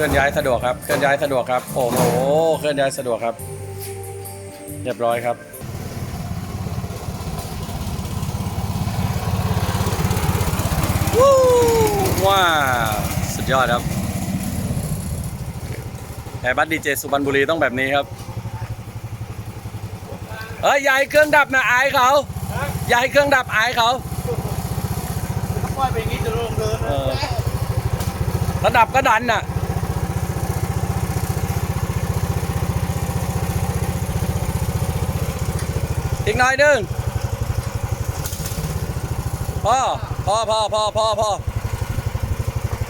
ลื่อนย้ายสะดวกครับ เคลื่อนย้ายสะดวกครับ โอ้โห เคลื่อนย้ายสะดวกครับ เรียบร้อยครับวู้ว้าวสุดยอดครับแอร์บัสดีเจสุพรรณบุรีต้องแบบนี้ครับเฮ้ยอยายเครื่องดับนะอายเขาอยายเครื่องดับอายเขาปล่อยไปอย่างนี้จะลงเดินเออระดับก็ดันน่ะ อีกหน่อยนึงพอพอพอพอพอพอ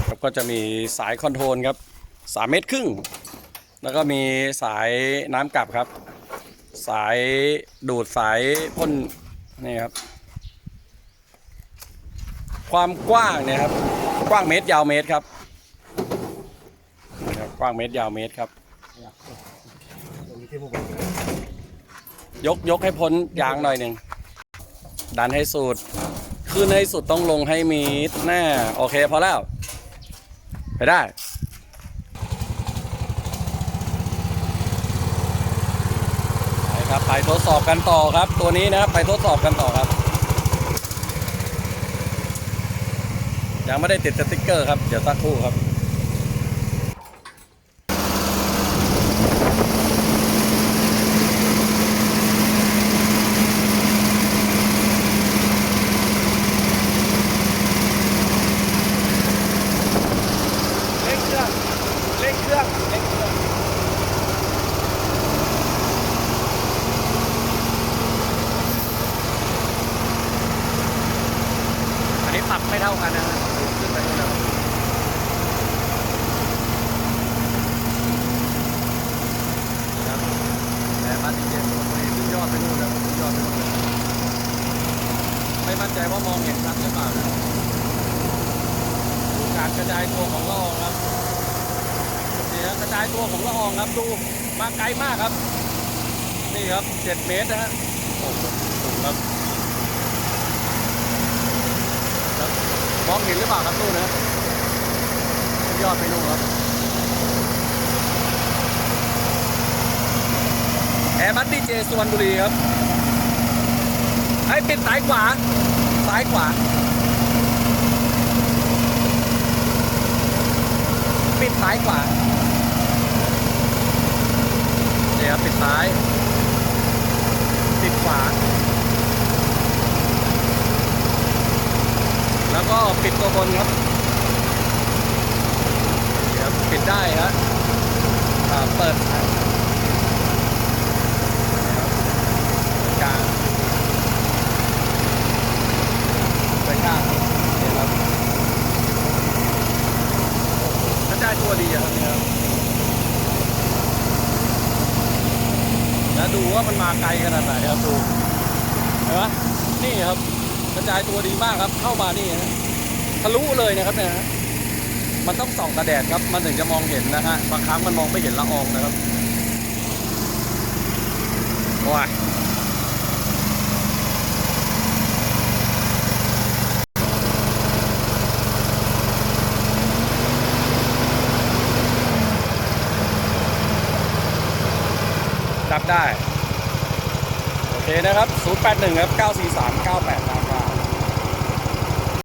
ครับก็จะมีสายคอนโทรลครับสามเมตรครึ่ง แล้วก็มีสายน้ำกลับครับ สายดูดสายพ่นนี่ครับ ความกว้างเนี่ยครับ กว้างเมตรยาวเมตรครับครับกว้างเมตรยาวเมตรครับ ยกยกให้พ้นยางหน่อยหนึ่งดันให้สุด ขึ้นให้สุดต้องลงให้มิดแน่โอเคพอแล้ว ไปได้ไปครับไปทดสอบกันต่อครับ ตัวนี้นะครับไปทดสอบกันต่อครับ ยังไม่ได้ติดสติ๊กเกอร์ครับ เดี๋ยวสักครู่ครับ เล่งเครื่องเล่งเครื่องเล่งเครื่อง อันนี้ปรับไม่ เท่ากันนะฮะขึ้นไปนู่นแล้วครับแต่มาดีเจสวนนี้ขึ้นยอดไปนู่นแล้วขึ้นยอดไปนู่นแล้วไม่มั่นใจว่ามองเห็นชัดหรือเปล่านะดูการกระจายตัวของละอองครับนี่ครับกระจายตัวของละอองครับดูมาไกลมากครับ นี่ครับ7เมตรนะฮะโอ้โหสูงครับ องเห็นหรือเปล่าครับตู้นะยอดไปนู่นครับแอร์บัสดีเจสุวรรณบุรีครับให้ปิดซ้ายขวาซ้ายขวาปิดซ้ายขวาเนี่ยครับปิดซ้าย ปิดขวา แล้วก็ ปิดตัวบนครับเดี๋ยวปิดได้ฮะเปิดครับกลางเปิดข้างเดี๋ยครับกระจายตัวดีครับเนี่ยครับแล้วดูว่ามันมาไกลขนาดไหนครับดูเห็นไหมนี่ครับกระจายตัวดีมากครับเข้ามานี่ฮะ ทะลุเลยนะครับเนี่ยฮะมันต้องส่องกระแดดครับ มันถึงจะมองเห็นนะฮะ บางครั้งมันมองไม่เห็นละอองนะครับว้ายจับได้ โอเคนะครับ 081 ครับ 943 98